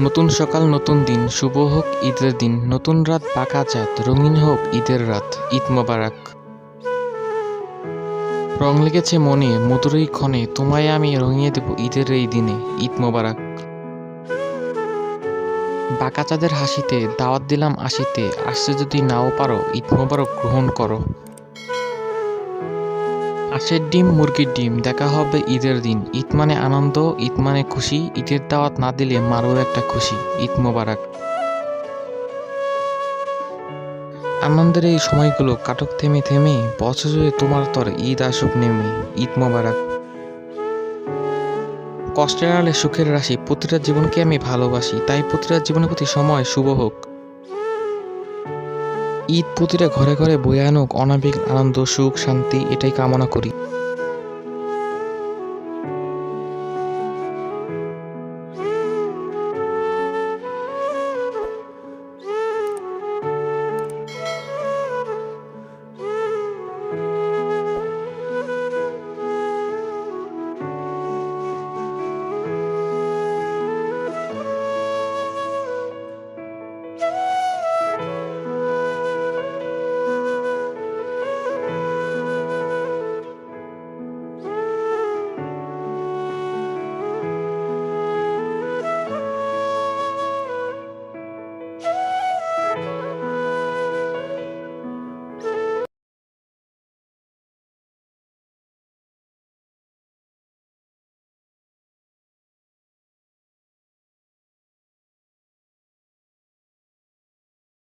নতুন সকাল, নতুন দিন, শুভ হোক ঈদের দিন, নতুন রাত পাকা চাঁদ, রঙিন হোক ঈদের রাত, ঈদ মোবারক। রং লেগেছে মনে, মধুরই ক্ষণে, তোমায় আমি রঙিয়ে দেব ঈদের এই দিনে, ঈদ মোবারক। বাঁকা চাঁদের হাসিতে, দাওয়াত দিলাম আসিতে আসতে যদি নাও পারো, ঈদ মোবারক গ্রহণ করো। আশের ডিম, মুরগির ডিম। দেখা হবে ঈদের দিন। ঈদ মানে আনন্দ, ঈদ মানে খুশি। ঈদের দাওয়াত না দিলে মারও একটা খুশি। ঈদ মোবারক। আনন্দের এই সময়গুলো কাটক থেমে থেমে, বছর জুড়ে তোমার তর ঈদ আসুক নেমে, ঈদ মোবারক। কষ্টের আলে সুখের রাশি, প্রতিটা জীবনকে আমি ভালোবাসি, তাই প্রতিটা জীবনের প্রতি সময় শুভ হোক। ঈদ প্রতিটা ঘরে ঘরে বয়ে আনুক অনাবিক আনন্দ সুখ শান্তি এটাই কামনা করি।